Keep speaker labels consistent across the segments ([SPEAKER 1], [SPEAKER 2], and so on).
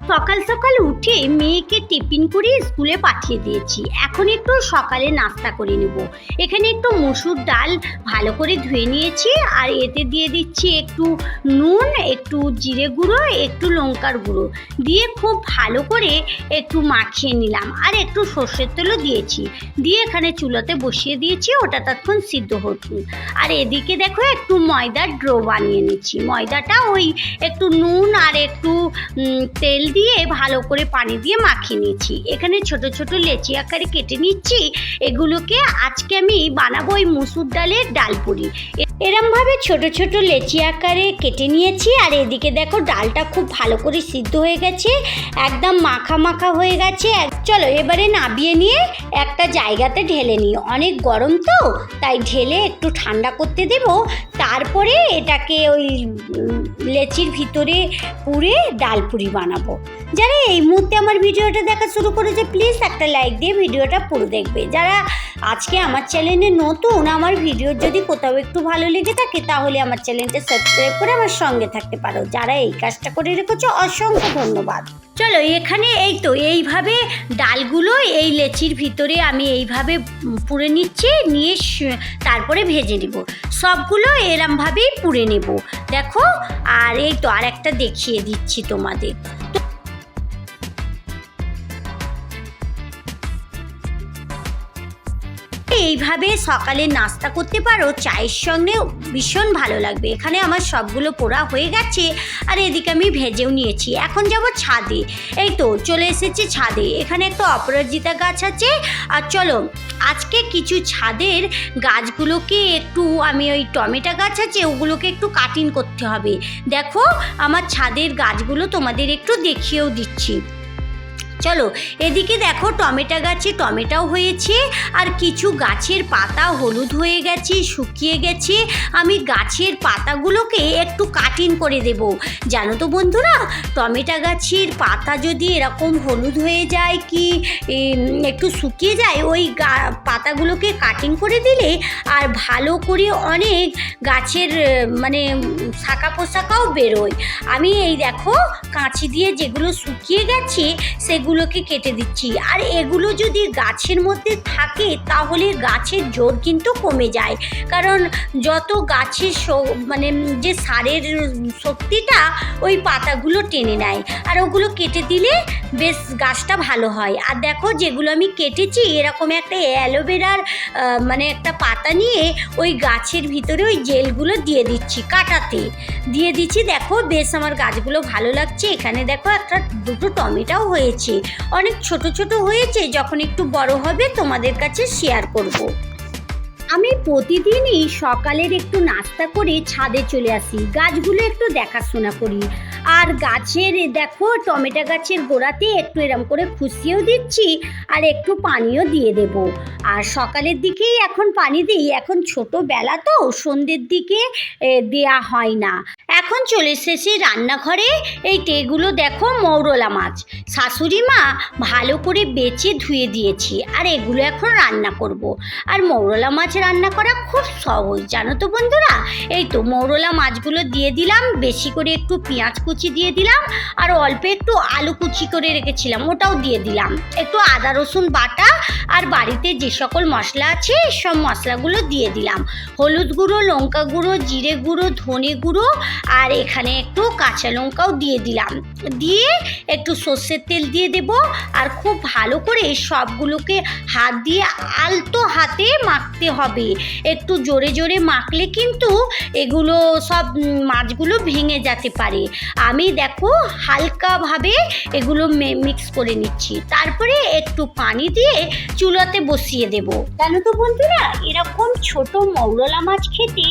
[SPEAKER 1] সকাল সকাল উঠে মেয়েকে টিফিন করে স্কুলে পাঠিয়ে দিয়েছি। এখন একটু সকালে নাস্তা করে নেব। এখানে একটু মসুর ডাল ভালো করে ধুয়ে নিয়েছি আর এতে দিয়ে দিচ্ছি একটু নুন, একটু জিরে গুঁড়ো, একটু লঙ্কার গুঁড়ো। দিয়ে খুব ভালো করে একটু মাখিয়ে নিলাম আর একটু সর্ষের তেলও দিয়েছি। দিয়ে এখানে চুলাতে বসিয়ে দিয়েছি, ওটা তখন সিদ্ধ হতো আর এদিকে দেখো একটু ময়দার ড্রো বানিয়ে নিচ্ছি। ময়দাটা ওই একটু নুন আর একটু তেল দিয়ে ভালো করে পানি দিয়ে মাখিয়ে নিয়েছি। এখানে ছোট ছোট লেচি আকারে কেটে নিচ্ছি। এগুলোকে আজকে আমি বানাবো ওই মুসুর ডালের ডাল পুরি। এরমভাবে ছোট ছোট লেচি আকারে কেটে নিয়েছি, আর এদিকে দেখো ডালটা খুব ভালো করে সিদ্ধ হয়ে গেছে, একদম মাখা মাখা হয়ে গেছে। চলো এবারে নাবিয়ে নিয়ে একটা জায়গাতে ঢেলে নিই। অনেক গরম তো, তাই ঢেলে একটু ঠান্ডা করতে দেব। তারপরে এটাকে ওই লেচির ভিতরে পুরে ডালপুরি বানাবো। যারা এই মুহূর্তে আমার ভিডিওটা দেখা শুরু করেছে প্লিজ একটা লাইক দিয়ে ভিডিওটা পুরো দেখবে। যারা আজকে আমার চ্যানেলে নতুন, আমার ভিডিও যদি কোথাও একটু ভালো লেগে থাকে, তাহলে আমার চ্যানেলটা সাবস্ক্রাইব করে আমার সঙ্গে থাকতে পারো। যারা এই কাজটা করে রেখেছো, অসংখ্য ধন্যবাদ। চলো, এখানে এই তো, এইভাবে ডালগুলো এই লেচির ভিতরে আমি এইভাবে পুড়ে নিচ্ছি, নিয়ে তারপরে ভেজে নেব। সবগুলো এরমভাবেই পুড়ে নেব। দেখো, আর এই তো আর একটা দেখিয়ে দিচ্ছি তোমাদের। এইভাবে সকালে নাস্তা করতে পারো। চায়ের সঙ্গে ভীষণ ভালো লাগবে। এখানে আমার সবগুলো পোড়া হয়ে গেছে আর এদিকে আমি ভেজেও নিয়েছি। এখন যাব ছাদে। এই তো, চলে এসেছি ছাদে। এখানে একটা অপরাজিতা গাছ আছে। আর চলো, আজকে কিছু ছাদের গাছগুলোকে একটু, আমি ওই টমেটো গাছ আছে, ওগুলোকে একটু কাটিং করতে হবে। দেখো, আমার ছাদের গাছগুলো তোমাদের একটু দেখিয়েও দিচ্ছি। চলো, এদিকে দেখো টমেটো গাছে টমেটাও হয়েছে, আর কিছু গাছের পাতা হলুদ হয়ে গেছে, শুকিয়ে গেছে। আমি গাছের পাতাগুলোকে একটু কাটিং করে দেব। জানো তো বন্ধুরা, টমেটো গাছের পাতা যদি এরকম হলুদ হয়ে যায় কি একটু শুকিয়ে যায়, ওই পাতাগুলোকে কাটিং করে দিলে আর ভালো করে অনেক গাছের মানে শাখা পোশাকাও বেরোয়। আমি এই দেখো, কাঁচি দিয়ে যেগুলো শুকিয়ে গেছে সেগুলোকে কেটে দিচ্ছি। আর এগুলো যদি গাছের মধ্যে থাকে, তাহলে গাছের জোর কিন্তু কমে যায়। কারণ যত গাছের মানে যে সারের শক্তিটা, ওই পাতাগুলো টেনে নেয়। আর ওগুলো কেটে দিলে বেশ গাছটা ভালো হয়। আর দেখো, যেগুলো আমি কেটেছি, এরকম একটা অ্যালোভেরার মানে একটা পাতা নিয়ে ওই গাছের ভিতরে ওই জেলগুলো দিয়ে দিচ্ছি কাটাতে। দিয়ে দিচ্ছি, দেখো, বেশ আমার গাছগুলো ভালো লাগছে। এখানে দেখো, একটা দুটো টমেটোও হয়েছে। অনেক ছোট ছোট হয়েছে যখন একটু বড় হবে তোমাদের কাছে শেয়ার করব। আমি প্রতিদিনই সকালের একটু নাস্তা করে ছাদে চলে আসি। গাছগুলো একটু দেখাশোনা করি। আর গাছের, দেখো, টমেটো গাছের গোড়াতে একটু এরম করে খুশিয়েও দিচ্ছি আর একটু পানিও দিয়ে দেব। আর সকালের দিকেই এখন পানি দিই। এখন ছোটোবেলা তো সন্ধ্যের দিকে দেয়া হয় না। এখন চলে এসেছি রান্নাঘরে। এই টেগুলো দেখো, মৌরলা মাছ। শাশুড়ি মা ভালো করে বেছে ধুয়ে দিয়েছি। আর এগুলো এখন রান্না করব। আর মৌরলা মাছ রান্না করা খুব সহজ, জানো তো বন্ধুরা? এই তো মৌরলা মাছগুলো দিয়ে দিলাম, বেশি করে একটু পেঁয়াজ কুচি দিয়ে দিলাম, আর অল্প একটু আলু কুচি করে রেখেছিলাম, ওটাও দিয়ে দিলাম। একটু আদা রসুন বাটা আর বাড়িতে যে সকল মশলা আছে, সব মশলাগুলো দিয়ে দিলাম। হলুদ গুঁড়ো, লঙ্কা গুঁড়ো, জিরে গুঁড়ো, ধনে গুঁড়ো আর এখানে একটু কাঁচা লঙ্কাও দিয়ে দিলাম। দিয়ে একটু সর্ষের তেল দিয়ে দেব আর খুব ভালো করে সবগুলোকে হাত দিয়ে আলতো হাতে মাখতে হবে। একটু জোরে জোরে মাখলে কিন্তু এগুলো সব মাছগুলো ভেঙে যেতে পারে। আমি দেখো হালকাভাবে এগুলো মিক্স করে নিচ্ছি। তারপরে একটু পানি দিয়ে চুলাতে বসিয়ে দেব। কেন তো বন্ধুরা, এরকম ছোট মৌরলা মাছ খেতে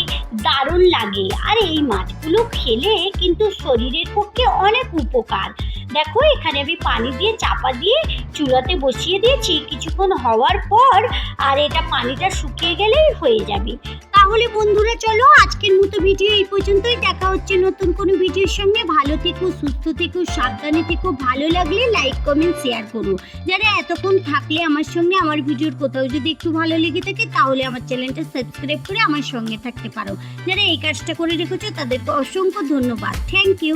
[SPEAKER 1] দারুণ লাগে। আর এই মাছগুলো খেলে কিন্তু শরীরের পক্ষে অনেক উপকার। দেখো, এখানে আমি পানি দিয়ে চাপা দিয়ে চুলাতে বসিয়ে দিয়েছি। কিছুক্ষণ হওয়ার পর আর এটা পানিটা শুকিয়ে গেলেই হয়ে যাবে। তাহলে বন্ধুরা, চলো আজকের মতো ভিডিও এই পর্যন্তই। দেখা হচ্ছে নতুন কোনো ভিডিওর সঙ্গে। ভালো থেকো, সুস্থ থেকো, সাবধানে থেকো। ভালো লাগলে লাইক, কমেন্ট, শেয়ার করো। যারা এতক্ষণ থাকলে আমার সঙ্গে, আমার ভিডিওর কোথাও যদি একটু ভালো লেগে থাকে, তাহলে আমার চ্যানেলটা সাবস্ক্রাইব করে আমার সঙ্গে থাকতে পারো। যারা এই কাজটা করে রেখেছো, তাদেরকে অসংখ্য ধন্যবাদ। Thank you